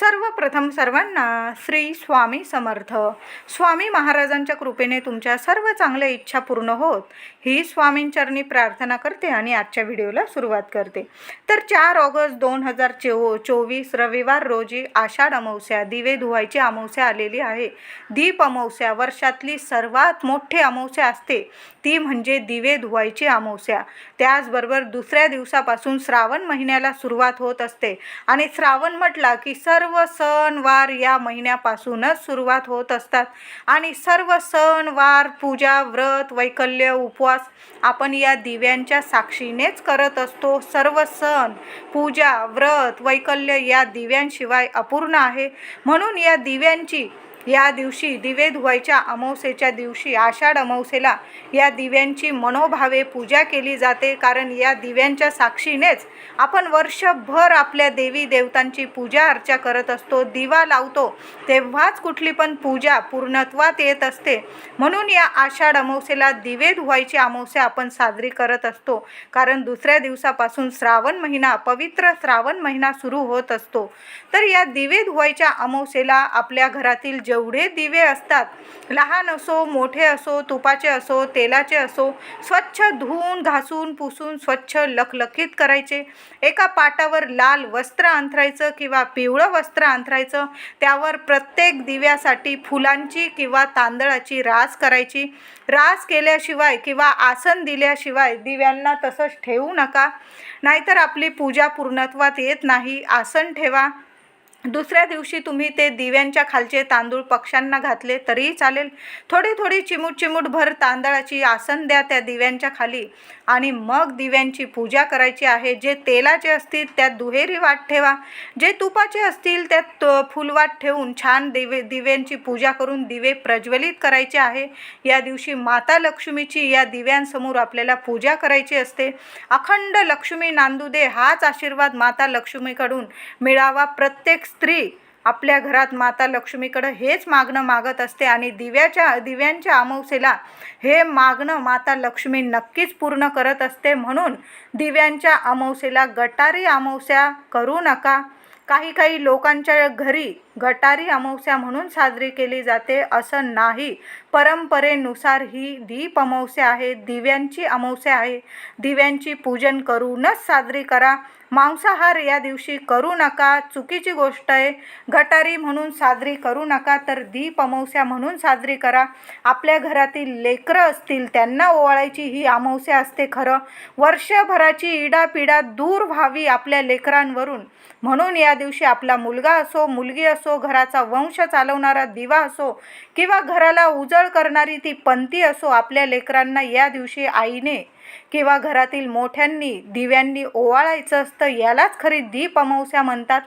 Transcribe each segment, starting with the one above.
सर्वप्रथम सर्वांना श्री स्वामी समर्थ. स्वामी महाराजांच्या कृपेने तुमच्या सर्व चांगल्या इच्छा पूर्ण होत. ही स्वामींचरणी प्रार्थना करते आणि आजच्या व्हिडिओला सुरुवात करते. तर चार ऑगस्ट दोन हजार चो चोवीस रविवार रोजी आषाढ अमावस्या दिवे धुवायची अमावस्या आलेली आहे. दीप अमावस्या वर्षातली सर्वात मोठी अमावस्या असते. ती म्हणजे दिवे धुवायची अमावस्या. त्याचबरोबर दुसऱ्या दिवसापासून श्रावण महिन्याला सुरुवात होत असते. आणि श्रावण म्हटला की सर्व सर्व सणवार या महिन्यापासूनच सुरुवात होत असतात. आणि सर्व सणवार पूजा व्रत वैकल्य उपवास आपण या दिव्यांच्या साक्षीनेच करत असतो. सर्व सण पूजा व्रत वैकल्य या दिव्यांशिवाय अपूर्ण आहे. म्हणून या दिव्यांची या दिवशी दिवे धुवायच्या अमावस्येच्या दिवशी आषाढ अमावस्येला या दिव्यांची मनोभावे पूजा केली जाते. कारण या दिव्यांच्या साक्षीनेच आपण वर्षभर आपल्या देवी देवतांची पूजा अर्चा करत असतो. दिवा लावतो. तेव्हाच कुठली पण पूजा पूर्णत्वात येत असते. म्हणून या आषाढ अमावस्येला दिवे धुवायची अमावस्या आपण साजरी करत असतो. कारण दुसऱ्या दिवसापासून श्रावण महिना पवित्र श्रावण महिना सुरू होत असतो. तर या दिवे धुवायच्या अमावस्येला आपल्या घरातील जेवढे दिवे असतात. लहान असो मोठे असो तुपाचे असो तेलाचे असो स्वच्छ धुवून घासून पुसून स्वच्छ लखलखीत करायचे. एका पाटावर लाल वस्त्र अंथरायचं किंवा पिवळं वस्त्र अंथरायचं त्यावर प्रत्येक दिव्यासाठी फुलांची किंवा तांदळाची रास करायची. रास केल्याशिवाय किंवा आसन दिल्याशिवाय दिव्यांना तसंच ठेवू नका. नाहीतर आपली पूजा पूर्णत्वात येत नाही. आसन ठेवा. दुसऱ्या दिवशी तुम्ही ते दिव्यांच्या खालचे तांदूळ पक्ष्यांना घातले तरीही चालेल. थोडी थोडी चिमूट चिमूट भर तांदळाची आसन द्या त्या दिव्यांच्या खाली. आणि मग दिव्यांची पूजा करायची आहे. जे तेलाचे असतील त्यात दुहेरी वाट ठेवा. जे तुपाचे असतील त्यात फुलवाट ठेवून छान दिवे दिव्यांची पूजा करून दिवे प्रज्वलित करायचे आहे. या दिवशी माता लक्ष्मीची या दिव्यांसमोर आपल्याला पूजा करायची असते. अखंड लक्ष्मी नांदू दे हाच आशीर्वाद माता लक्ष्मीकडून मिळावा. प्रत्येक स्त्री आपल्या घरात माता लक्ष्मीकडं हेच मागणं मागत असते आणि दिव्याच्या दिव्यांच्या अमावसेला हे मागणं माता लक्ष्मी नक्कीच पूर्ण करत असते म्हणून दिव्यांच्या अमावसेला गटारी अमावस्या करू नका. काही काही लोकांच्या घरी गटारी अमावस्या म्हणून साजरी केली जाते असं नाही. परंपरेनुसार ही दीप अमावस्या आहे दिव्यांची अमावस्या आहे. दिव्यांची पूजन करूनच साजरी करा. मांसाहार या दिवशी करू नका. चुकीची गोष्ट आहे. गटारी म्हणून साजरी करू नका तर दीप अमावस्या म्हणून साजरी करा. आपल्या घरातील लेकरं असतील त्यांना ओवाळायची ही अमावस्या असते खरं. वर्षभराची इडापिडा दूर व्हावी आपल्या लेकरांवरून. म्हणून या दिवशी आपला मुलगा असो मुलगी असो घराचा वंश चालवणारा दिवा असो किंवा घराला उज उजळ करणारी ती पंथी असो आपल्या लेकरांना या दिवशी आईने किंवा घरातील मोठ्यांनी दिव्यांनी ओवाळायचं असतं यालाच खरी दीप अमावस्या म्हणतात.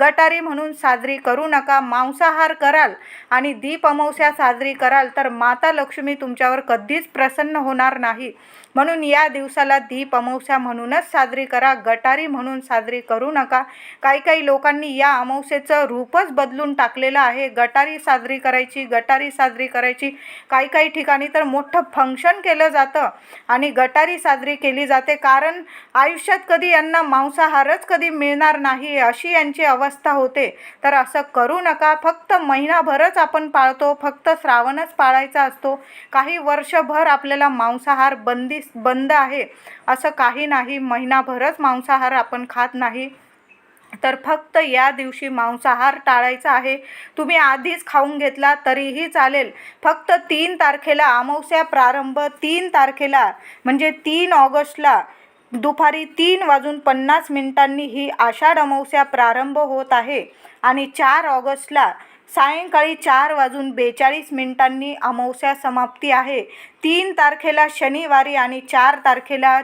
गटारी म्हणून साजरी करू नका मांसाहार कराल आणि दीप अमावस्या साजरी कराल तर माता लक्ष्मी तुमच्यावर कधीच प्रसन्न होणार नाही. म्हणून या दिवसाला दीप अमावस्या म्हणूनच साजरी करा गटारी म्हणून साजरी करू नका. काही काही लोकांनी या अमावस्येचं रूपच बदलून टाकलेलं आहे. गटारी साजरी करायची गटारी साजरी करायची. काही काही ठिकाणी तर मोठं फंक्शन केलं जातं आणि गटारी साजरी केली जाते. कारण आयुष्यात कधी यांना मांसाहारच कधी मिळणार नाही अशी यांची अवस्था होते. तर असं करू नका. फक्त महिनाभरच आपण पाळतो. फक्त श्रावणच पाळायचा असतो. काही वर्षभर आपल्याला मांसाहार बंदी बंद आहे. असं काही नाही. महिनाभरच मांसाहार आपण खात नाही. तर फक्त या दिवशी मांसाहार टाळायचा आहे. तुम्ही आधीच खाऊन घेतला तरीही चालेल. फक्त तीन तारखेला अमावस्या प्रारंभ तीन तारखेला म्हणजे तीन ऑगस्टला. दुपारी तीन वाजून पन्नास मिनिटांनी ही आषाढ अमावस्या प्रारंभ होत आहे. आणि चार ऑगस्टला सायंकाळी चार वाजून बेचाळीस मिनिटांनी अमावस्या समाप्ती आहे. तीन तारखेला शनिवारी आणि चार तारखेला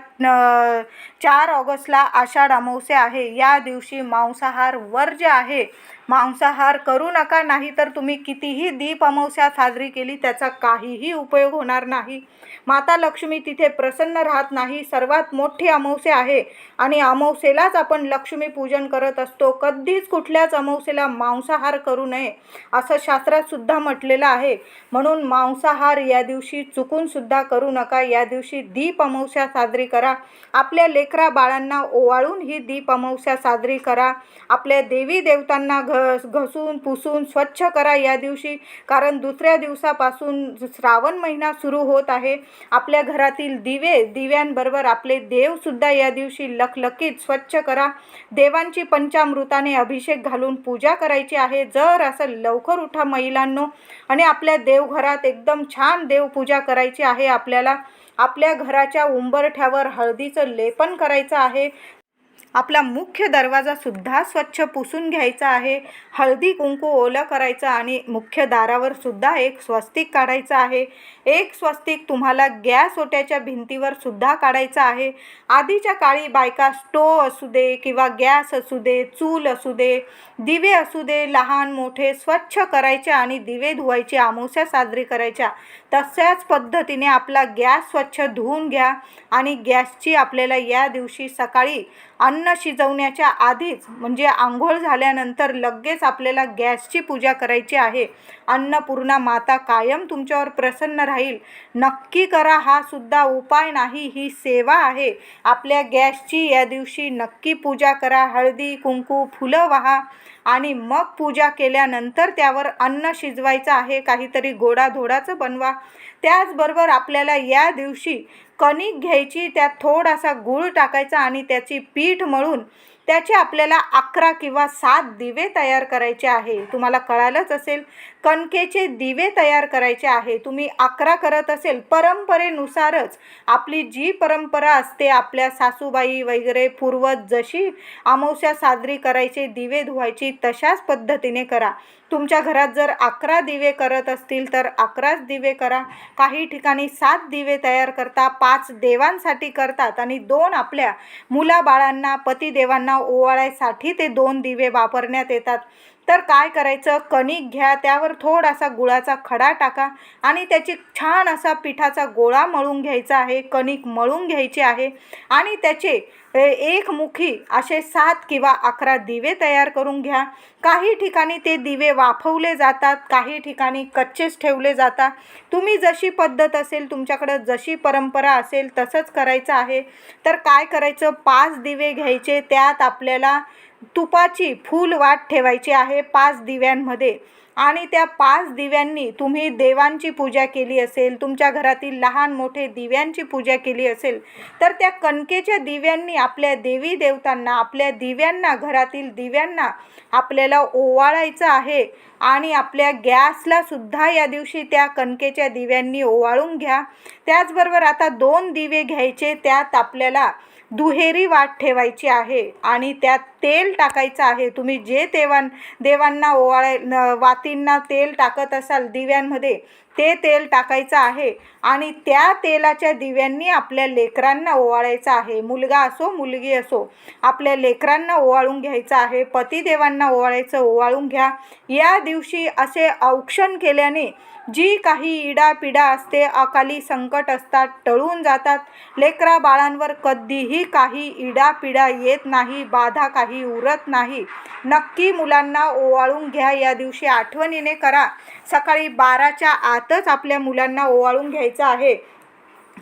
चार ऑगस्टला आषाढ अमावस्या आहे. या दिवशी मांसाहार वर्ज्य आहे. मांसाहार करू नका नाही तर तुम्ही कितीही दीप अमावस्या साजरी केली त्याचा काहीही उपयोग होणार नाही. माता लक्ष्मी तिथे प्रसन्न राहत नाही. सर्वात मोठी अमावस्या आहे आणि अमावस्येलाच आपण लक्ष्मी पूजन करत असतो. कधीच कुठल्याच अमावस्येला मांसाहार करू नये असं शास्त्रात सुद्धा म्हटलेलं आहे. म्हणून मांसाहार या दिवशी चुकून सुद्धा करू नका. या दिवशी दीप अमावस्या साजरी करा. आपल्या लेकरा बाळांना ओवाळून ही दीप अमावस्या साजरी करा. आपल्या देवी देवतांना घस घसून पुसून स्वच्छ करा या दिवशी. कारण दुसऱ्या दिवसापासून श्रावण महिना सुरू होत आहे. आपल्या घरातील दिवे दिव्यांबरोबर आपले देवसुद्धा या दिवशी लखलखीत स्वच्छ करा. देवांची पंचामृताने अभिषेक घालून पूजा करायची आहे. जर असं लवकर उठा महिलांनो. आणि आपल्या देवघरात एकदम छान देवपूजा करायची आहे आपल्याला आपल्या घराच्या उंबरठ्यावर हळदीचं लेपन करायचं आहे. आपला मुख्य दरवाजासुद्धा स्वच्छ पुसून घ्यायचा आहे. हळदी कुंकू ओलं करायचं आणि मुख्य दारावर सुद्धा एक स्वस्तिक काढायचं आहे. एक स्वस्तिक तुम्हाला गॅस ओट्याच्या भिंतीवर सुद्धा काढायचं आहे. आधीच्या काळी बायका स्टोव असू दे किंवा गॅस असू दे चूल असू दे दिवे असू दे लहान मोठे स्वच्छ करायचे आणि दिवे धुवायचे आमोश्या साजरी करायच्या. तशाच पद्धतीने आपला गॅस स्वच्छ धुवून घ्या आणि गॅसची आपल्याला या दिवशी सकाळी अन्न शिजवण्याच्या आधीच म्हणजे आंघोळ झाल्यानंतर लगेच आपल्याला गॅसची पूजा करायची आहे. अन्नपूर्णा माता कायम तुमच्यावर प्रसन्न राहील. नक्की करा हा सुद्धा उपाय नाही ही सेवा आहे. आपल्या गॅसची या दिवशी नक्की पूजा करा. हळदी कुंकू फुलं वाहा आणि मग पूजा केल्यानंतर त्यावर अन्न शिजवायचं आहे. काहीतरी गोडाधोडाचं बनवा. त्याचबरोबर आपल्याला या दिवशी कणिक घ्यायची त्यात थोडासा गूळ टाकायचा आणि त्याची पीठ मळून त्याचे आपल्याला अकरा किंवा सात दिवे तयार करायचे आहे. तुम्हाला कळालंच असेल. कणकेचे दिवे तयार करायचे आहे. तुम्ही अकरा करत असेल परंपरेनुसारच आपली जी परंपरा असते आपल्या सासूबाई वगैरे पूर्वज जशी अमावस्या साजरी करायचे दिवे धुवायची तशाच पद्धतीने करा. तुमच्या घरात जर अकरा दिवे करत असतील तर अकराच दिवे करा. काही ठिकाणी सात दिवे तयार करता पाच देवांसाठी करतात आणि दोन आपल्या मुलाबाळांना पतिदेवांना ओवाळायसाठी ते दोन दिवे वापरण्यात येतात. तर काय करायचं? कणिक घ्या त्यावर थोडासा गुळाचा खडा टाका आणि त्याची छान असा पिठाचा गोळा मळून घ्यायचा आहे. कणिक मळून घ्यायची आहे आणि त्याचे एकमुखी असे सात किंवा अकरा दिवे तयार करून घ्या. काही ठिकाणी ते दिवे वाफवले जातात काही ठिकाणी कच्चेच ठेवले जातात. तुम्ही जशी पद्धत असेल तुमच्याकडं जशी परंपरा असेल तसंच करायचं आहे. तर काय करायचं? पाच दिवे घ्यायचे त्यात आपल्याला तुपाची फूल वाट ठेवायची आहे पाच दिव्यांमध्ये. आणि त्या पाच दिव्यांनी तुम्ही देवांची पूजा केली असेल तुमच्या घरातील लहान मोठे दिव्यांची पूजा केली असेल तर त्या कणकेच्या दिव्यांनी आपल्या देवी देवतांना आपल्या दिव्यांना घरातील दिव्यांना आपल्याला ओवाळायचं आहे. आणि आपल्या गॅसला सुद्धा या दिवशी त्या कणकेच्या दिव्यांनी ओवाळून घ्या. त्याचबरोबर आता दोन दिवे घ्यायचे त्यात आपल्याला दुहेरी वाट ठेवायची आहे आणि त्यात तेल टाकायचं आहे. तुम्ही जे देवां देवांना ओवाळाय न- वातींना तेल टाकत असाल दिव्यांमध्ये ते तेल टाकायचं आहे आणि त्या तेलाच्या दिव्यांनी आपल्या लेकरांना ओवाळायचं आहे. मुलगा असो मुलगी असो आपल्या लेकरांना ओवाळून घ्यायचं आहे. पतिदेवांना ओवाळायचं ओवाळून घ्या. या दिवशी असे औक्षण केल्याने जी काही इडापिडा असते अकाली संकट असतात टळून जातात. लेकरा बाळांवर कधीही काही इडापिडा येत नाही बाधा काही उरत नाही. नक्की मुलांना ओवाळून घ्या या दिवशी आठवणीने करा. सकाळी बाराच्या आतच आपल्या मुलांना ओवाळून घ्यायचं आहे.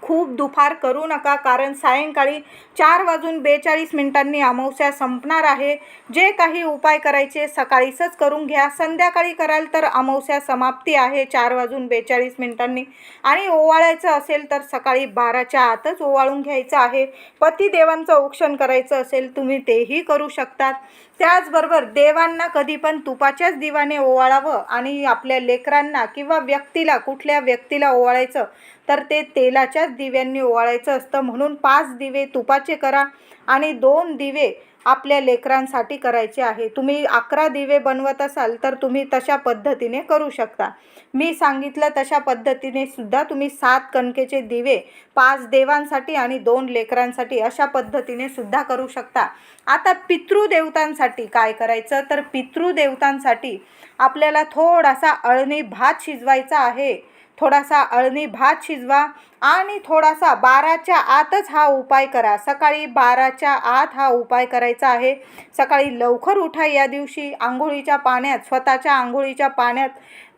खूप दुपार करू नका कारण सायंकाळी चार वाजून बेचाळीस मिनिटांनी अमावस्या संपणार आहे. जे काही उपाय करायचे सकाळीचच करून घ्या. संध्याकाळी कराल तर अमावस्या समाप्ती आहे चार वाजून बेचाळीस मिनिटांनी. आणि ओवाळायचं असेल तर सकाळी बाराच्या आतच ओवाळून घ्यायचं आहे. पतिदेवांचं औक्षण करायचं असेल तुम्ही तेही करू शकतात. त्याचबरोबर देवांना कधी पण तुपाच्याच दिवाने ओवाळावं आणि आपल्या लेकरांना किंवा व्यक्तीला कुठल्या व्यक्तीला ओवाळायचं तर ते तेलाच्याच दिव्यांनी ओवाळायचं असतं. म्हणून पाच दिवे तुपाचे करा आणि दोन दिवे आपल्या लेकरांसाठी करायचे आहे. तुम्ही अकरा दिवे बनवत असाल तर तुम्ही तशा पद्धतीने करू शकता. मी सांगितलं तशा पद्धतीने सुद्धा तुम्ही सात कणकेचे दिवे पाच देवांसाठी आणि दोन लेकरांसाठी अशा पद्धतीने सुद्धा करू शकता. आता पितृदेवतांसाठी काय करायचं? तर पितृदेवतांसाठी आपल्याला थोडासा अळणी भात शिजवायचा आहे. थोडासा अळणी भात शिजवा. आणि थोडासा बाराच्या आतच हा उपाय करा. सकाळी बाराच्या आत हा उपाय करायचा आहे. सकाळी लवकर उठा या दिवशी. आंघोळीच्या पाण्यात स्वतःच्या आंघोळीच्या पाण्यात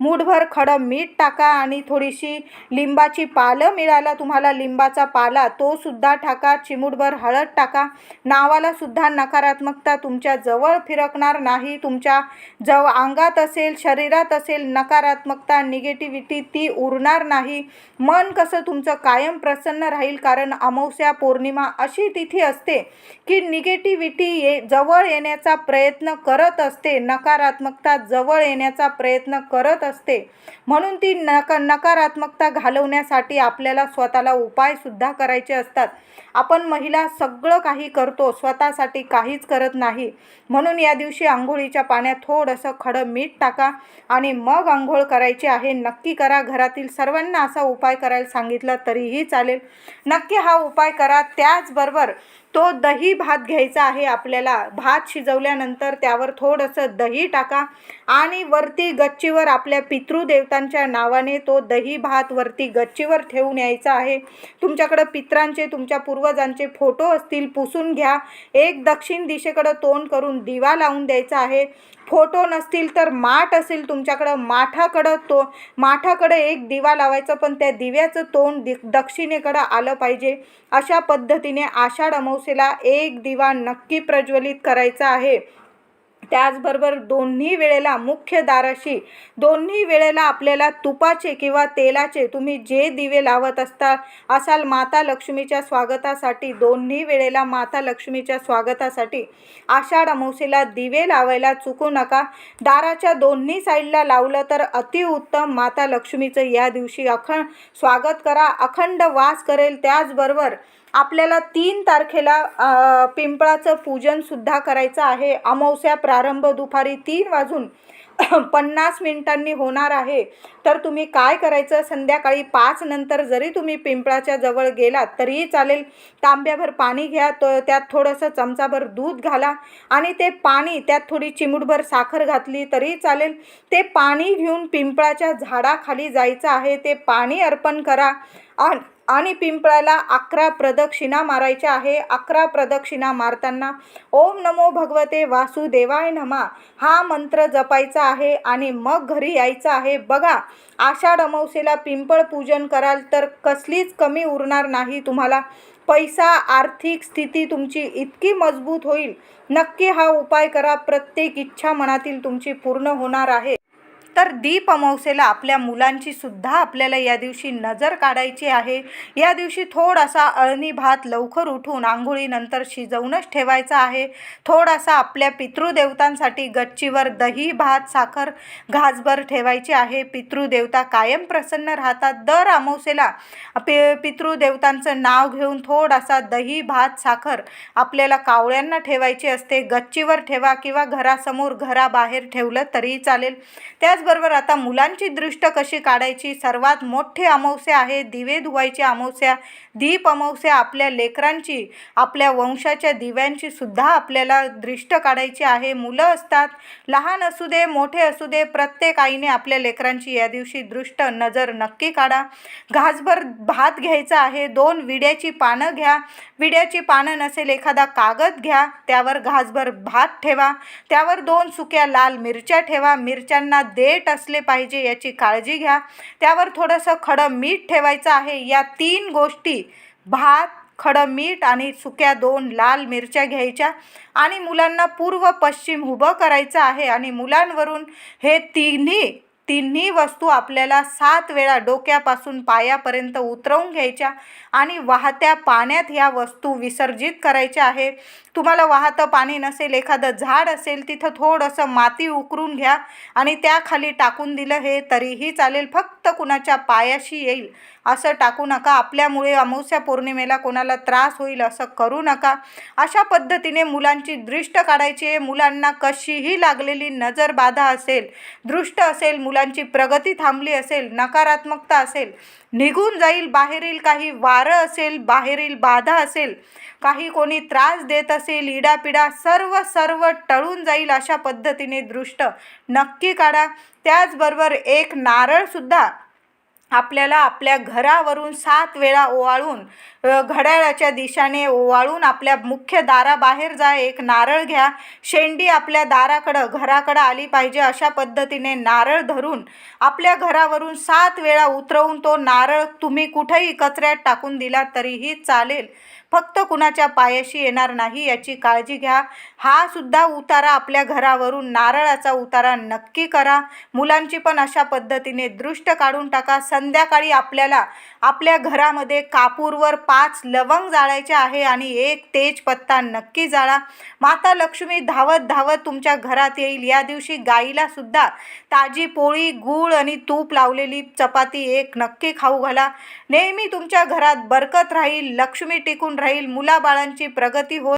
मूठभर खडं मीठ टाका आणि थोडीशी लिंबाची पालं मिळाला तुम्हाला लिंबाचा पाला तो सुद्धा टाका. चिमूटभर हळद टाका. नावाला सुद्धा नकारात्मकता तुमच्या जवळ फिरकणार नाही. तुमच्या जव अंगात असेल शरीरात असेल नकारात्मकता निगेटिव्हिटी ती उरणार नाही. मन कसं तुमचं कायम प्रसन्न राहील कारण अमावस्या पौर्णिमा अशी तिथी असते की निगेटिव्हिटी ये जवळ येण्याचा प्रयत्न करत असते. नकारात्मकता जवळ येण्याचा प्रयत्न करत असते. म्हणून ती नक नकारात्मकता घालवण्यासाठी आपल्याला स्वतःला उपायसुद्धा करायचे असतात. आपण महिला सगळं काही करतो स्वतःसाठी काहीच करत नाही. म्हणून या दिवशी आंघोळीच्या पाण्यात थोडंसं खडं मीठ टाका आणि मग आंघोळ करायची आहे. नक्की करा. घरातील सर्वांना असा उपाय करायला सांगितला तरीही चालेल. नक्की हा उपाय करा. त्याचबरोबर तो दही भात घ्यायचा आहे आपल्याला. भात शिजवल्यानंतर त्यावर थोडंसं दही टाका आणि वरती गच्चीवर आपल्या पितृदेवतांच्या नावाने तो दही भात वरती गच्चीवर ठेवून यायचा आहे. तुमच्याकडं पित्रांचे तुमच्या पूर्वजांचे फोटो असतील पुसून घ्या. एक दक्षिण दिशेकडं तोंड करून दिवा लावून द्यायचा आहे. फोटो नसतील तर माठ असेल तुमच्याकडं माठाकडं तो माठाकडं एक दिवा लावायचा पण त्या दिव्याचं तोंड दि दक्षिणेकडं आलं पाहिजे. अशा पद्धतीने आषाढ अमावस्येला एक दिवा नक्की प्रज्वलित करायचा आहे. त्याचबरोबर दोन्ही वेळेला मुख्य दाराशी दोन्ही वेळेला आपल्याला तुपाचे किंवा तेलाचे तुम्ही जे दिवे लावत असता असाल माता लक्ष्मीच्या स्वागतासाठी दोन्ही वेळेला माता लक्ष्मीच्या स्वागतासाठी आषाढ अमावसेला दिवे लावायला चुकू नका. दाराच्या दोन्ही साईडला लावलं तर अतिउत्तम माता लक्ष्मीचं या दिवशी अखंड स्वागत करा. अखंड वास करेल त्याचबरोबर आपल्याला तीन तारखेला पिंपळाचं पूजनसुद्धा करायचं आहे. अमावस्या प्रारंभ दुपारी तीन वाजून पन्नास मिनिटांनी होणार आहे. तर तुम्ही काय करायचं? संध्याकाळी पाच नंतर जरी तुम्ही पिंपळाच्या जवळ गेलात तरीही चालेल. तांब्याभर पाणी घ्या तो त्यात थोडंसं चमचाभर दूध घाला आणि ते पाणी त्यात थोडी चिमूटभर साखर घातली तरी चालेल. ते पाणी घेऊन पिंपळाच्या झाडाखाली जायचं आहे. ते पाणी अर्पण करा. आणि आणि पिंपळाला अकरा प्रदक्षिणा मारायच्या आहे. अकरा प्रदक्षिणा मारताना ओम नमो भगवते वासुदेवाय नमा. हा मंत्र जपायचा आहे आणि मग घरी यायचं आहे. बघा आषाढ अमावसेला पिंपळ पूजन कराल तर कसलीच कमी उरणार नाही तुम्हाला. पैसा आर्थिक स्थिती तुमची इतकी मजबूत होईल. नक्की हा उपाय करा. प्रत्येक इच्छा मनातील तुमची पूर्ण होणार आहे. तर दीप अमावस्येला आपल्या मुलांची सुद्धा आपल्याला या दिवशी नजर काढायची आहे. या दिवशी थोडासा अळणी भात लवकर उठून आंघोळीनंतर शिजवूनच ठेवायचा आहे. थोडासा आपल्या पितृदेवतांसाठी गच्चीवर दही भात साखर घासभर ठेवायची आहे. पितृदेवता कायम प्रसन्न राहतात. दर अमावस्येला पि पितृदेवतांचं नाव घेऊन थोडासा दही भात साखर आपल्याला कावळ्यांना ठेवायची असते. गच्चीवर ठेवा किंवा घरासमोर घराबाहेर ठेवलं तरीही चालेल. त्याच त्याचबरोबर आता मुलांची दृष्ट कशी काढायची? सर्वात मोठे अमावस्या आहे दिवे धुवायची अमावस्या. दीप अमावस्या आपल्या लेकरांची आपल्या वंशाच्या दिव्यांची सुद्धा आपल्याला दृष्ट काढायची आहे. मुलं असतात लहान असू दे मोठे असू दे प्रत्येक आईने आपल्या लेकरांची या दिवशी दृष्ट नजर नक्की काढा. घासभर भात घ्यायचा आहे दोन विड्याची पानं घ्या. विड्याची पानं नसेल एखादा कागद घ्या त्यावर घासभर भात ठेवा. त्यावर दोन सुक्या लाल मिरच्या ठेवा. मिरच्यांना देठ असले पाहिजे याची काळजी घ्या. त्यावर थोडंसं खडं मीठ ठेवायचं आहे. या तीन गोष्टी भात खडं मीठ आणि सुक्या दोन लाल मिरच्या घ्यायच्या आणि मुलांना पूर्व पश्चिम उभं करायचं आहे आणि मुलांवरून हे तिन्ही तिन्ही वस्तू आपल्याला सात वेळा डोक्यापासून पायापर्यंत उतरवून घ्यायच्या आणि वाहत्या पाण्यात ह्या वस्तू विसर्जित करायच्या आहे. तुम्हाला वाहतं पाणी नसेल एखादं झाड असेल तिथं थोडंसं माती उकरून घ्या आणि त्याखाली टाकून दिलं हे तरीही चालेल. फक्त कुणाच्या पायाशी येईल असं टाकू नका. आपल्यामुळे अमावस्या पौर्णिमेला कोणाला त्रास होईल असं करू नका. अशा पद्धतीने मुलांची दृष्ट काढायची आहे. मुलांना कशीही लागलेली नजर बाधा असेल दृष्ट असेल मुलांची प्रगती थांबली असेल नकारात्मकता असेल निघून जाईल बाहेरील काही वारं असेल बाहेरील बाधा असेल काही कोणी त्रास देत असेल इडापिडा सर्व सर्व टळून जाईल अशा पद्धतीने दृष्ट नक्की काढा. त्याचबरोबर एक नारळसुद्धा आपल्याला आपल्या घरावरून सात वेळा ओवाळून घड्याळाच्या दिशाने ओवाळून आपल्या मुख्य दाराबाहेर जा एक नारळ घ्या. शेंडी आपल्या दाराकडं घराकडं आली पाहिजे अशा पद्धतीने नारळ धरून आपल्या घरावरून सात वेळा उतरवून तो नारळ तुम्ही कुठेही कचऱ्यात टाकून दिला तरीही चालेल. फक्त कुणाच्या पायाशी येणार नाही याची काळजी घ्या. हा सुद्धा उतारा आपल्या घरावरून नारळाचा उतारा नक्की करा. मुलांची पण अशा पद्धतीने दृष्ट काढून टाका. संध्याकाळी आपल्याला आपल्या घरामध्ये कापूरवर पाच लवंग जाळायचे आहे आणि एक तेजपत्ता नक्की जाळा. माता लक्ष्मी धावत धावत तुमच्या घरात येईल. या दिवशी गाईला सुद्धा ताजी पोळी गूळ आणि तूप लावलेली चपाती एक नक्की खाऊ घाला. नेहमी तुमच्या घरात बरकत राहील. लक्ष्मी टिकून राहील. मुलाबाळांची प्रगती होत